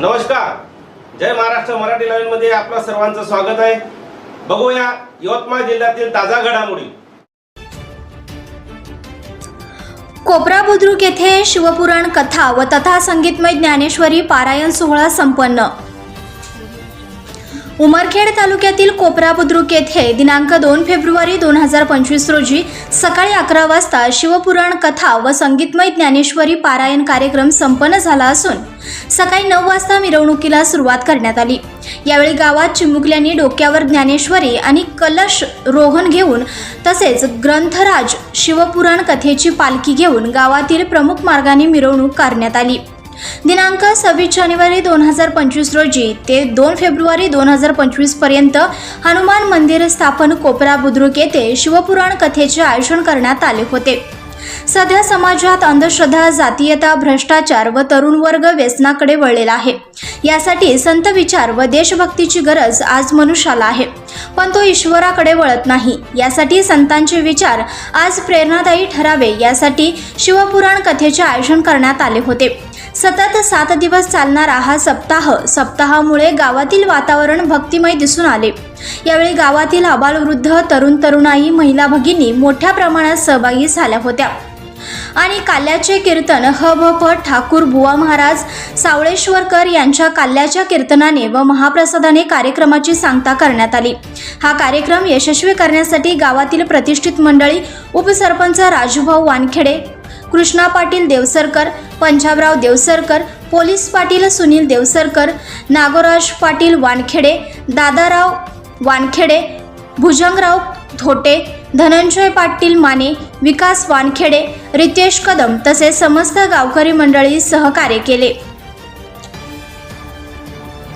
नमस्कार. जय महाराष्ट्र मराठी लाईव्हमध्ये आपलं सर्वांचं स्वागत आहे. बघूया यवतमाळ जिल्ह्यातील ताजा घडामोडी. कोपरा बुद्रुक येथे शिवपुराण कथा व तथा संगीतमय ज्ञानेश्वरी पारायण सोहळा संपन्न. उमरखेड तालुक्यातील कोपरा बुद्रुक येथे दिनांक दोन फेब्रुवारी दोन हजार पंचवीस रोजी सकाळी अकरा वाजता शिवपुराण कथा व संगीतमय ज्ञानेश्वरी पारायण कार्यक्रम संपन्न झाला असून सकाळी नऊ वाजता मिरवणुकीला सुरुवात करण्यात आली. यावेळी गावात चिमुकल्यांनी डोक्यावर ज्ञानेश्वरी आणि कलश रोहन घेऊन तसेच ग्रंथराज शिवपुराण कथेची पालखी घेऊन गावातील प्रमुख मार्गाने मिरवणूक करण्यात आली. दिनांक सव्वीस जानेवारी दोन हजार पंचवीस रोजी ते दोन फेब्रुवारी दोन हजार पंचवीसपर्यंत हनुमान मंदिर स्थापन कोपरा बुद्रुक येथे शिवपुराण कथेचे आयोजन करण्यात आले होते. सध्या समाजात अंधश्रद्धा जातीयता भ्रष्टाचार व तरुण वर्ग व्यसनाकडे वळलेला आहे. यासाठी संत विचार व देशभक्तीची गरज आज मनुष्याला आहे. पण तो ईश्वराकडे वळत नाही. यासाठी संतांचे विचार आज प्रेरणादायी ठरावे. यासाठी शिवपुराण कथेचे आयोजन करण्यात आले होते. सतत सात दिवस चालणारा हा सप्ताह सप्ताहामुळे गावातील वातावरण भक्तिमय दिसून आले. यावेळी गावातील आबालवृद्ध तरुण तरुणाई महिला भगिनी मोठ्या प्रमाणात सहभागी झाल्या होत्या. आणि काल्याचे कीर्तन ह भ प ठाकूर बुवा महाराज सावळेश्वरकर यांच्या काल्याच्या कीर्तनाने व महाप्रसादाने कार्यक्रमाची सांगता करण्यात आली. हा कार्यक्रम यशस्वी करण्यासाठी गावातील प्रतिष्ठित मंडळी उपसरपंच राजूभाऊ वानखेडे कृष्णा पाटील देवसरकर पंजाबराव देवसरकर पोलीस पाटील सुनील देवसरकर नागोराज पाटील वानखेडे दादाराव वानखेडे भुजंगराव थोटे धनंजय पाटील माने विकास वानखेडे रितेश कदम तसेच समस्त गावकरी मंडळी सहकार्य केले.